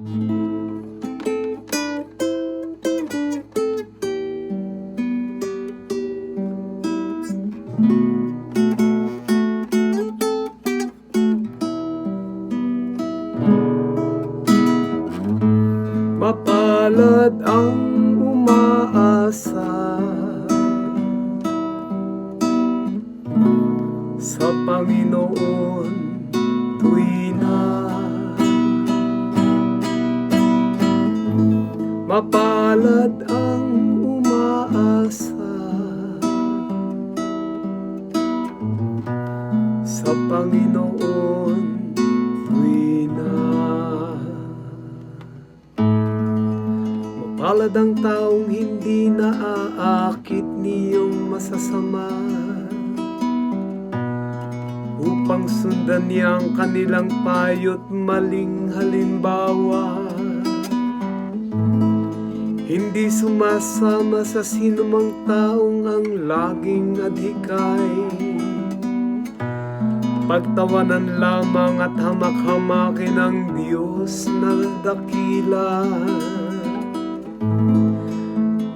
Mapalad ang umaasa Sa Panginoon tuwi Mapalad ang umaasa. Sa Panginoon tuwi na. Mapalad ang taong hindi naaakit niyong masasama. Upang sundan niya ang kanilang payo't maling halimbawa Hindi sumasama sa sinumang taong ang laging adhikay. Pagtawanan lamang at hamak-hamakin ang Diyos na dakila.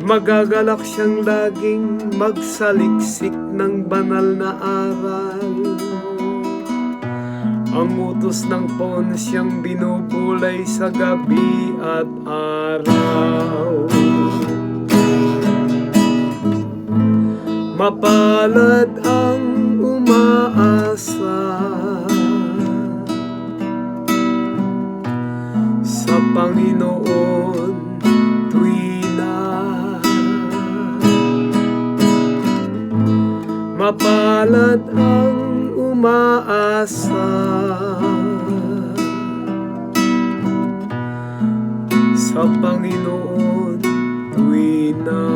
Magagalak siyang laging magsaliksik ng banal na aral Ang utos ng pon siyang binubulay sa gabi at araw. Mapalad ang umaasa Sa Panginoon tuwi na. Mapalad ang umaasa Sa Panginoon tuwi na.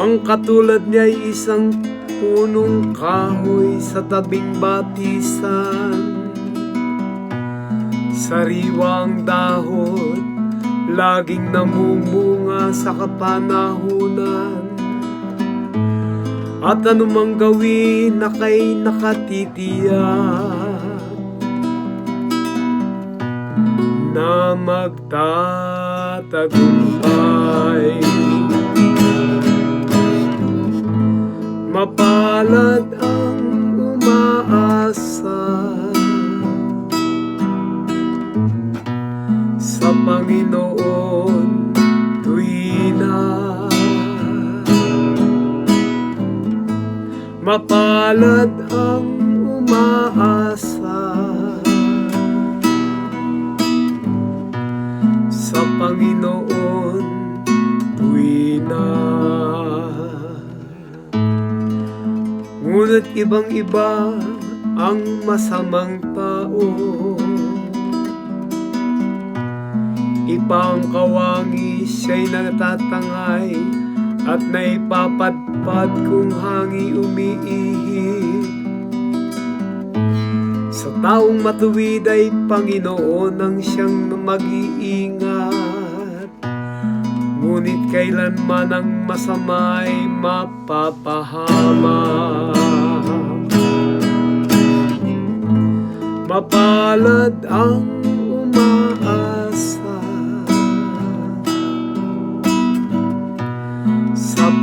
Ang katulad niya ay isang punong kahoy sa tabing batisan. Sariwang dahon, laging namumunga sa kapanahunan At anumang gawin na kay nakatitiyak Na magtatagumpay. Mapalad ang umaasa. Sa Panginoon Mapalad ang umaasa. Sa Panginoon tuwi na. Ngunit ibang iba ang masamang tao. Ipang kawangi siya'y natatangay At naipapadpad kung hangi umiihip. Sa taong matuwid ay Panginoon ang siyang mag-iingat. Ngunit kailanman ang masama ay mapapahamak Mapalad ang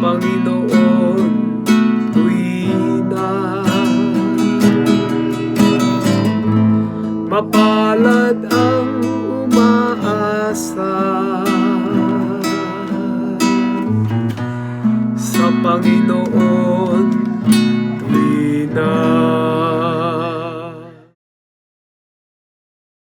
Panginoon Tuwina Mapalad ang umaasa Sa Panginoon Tuwina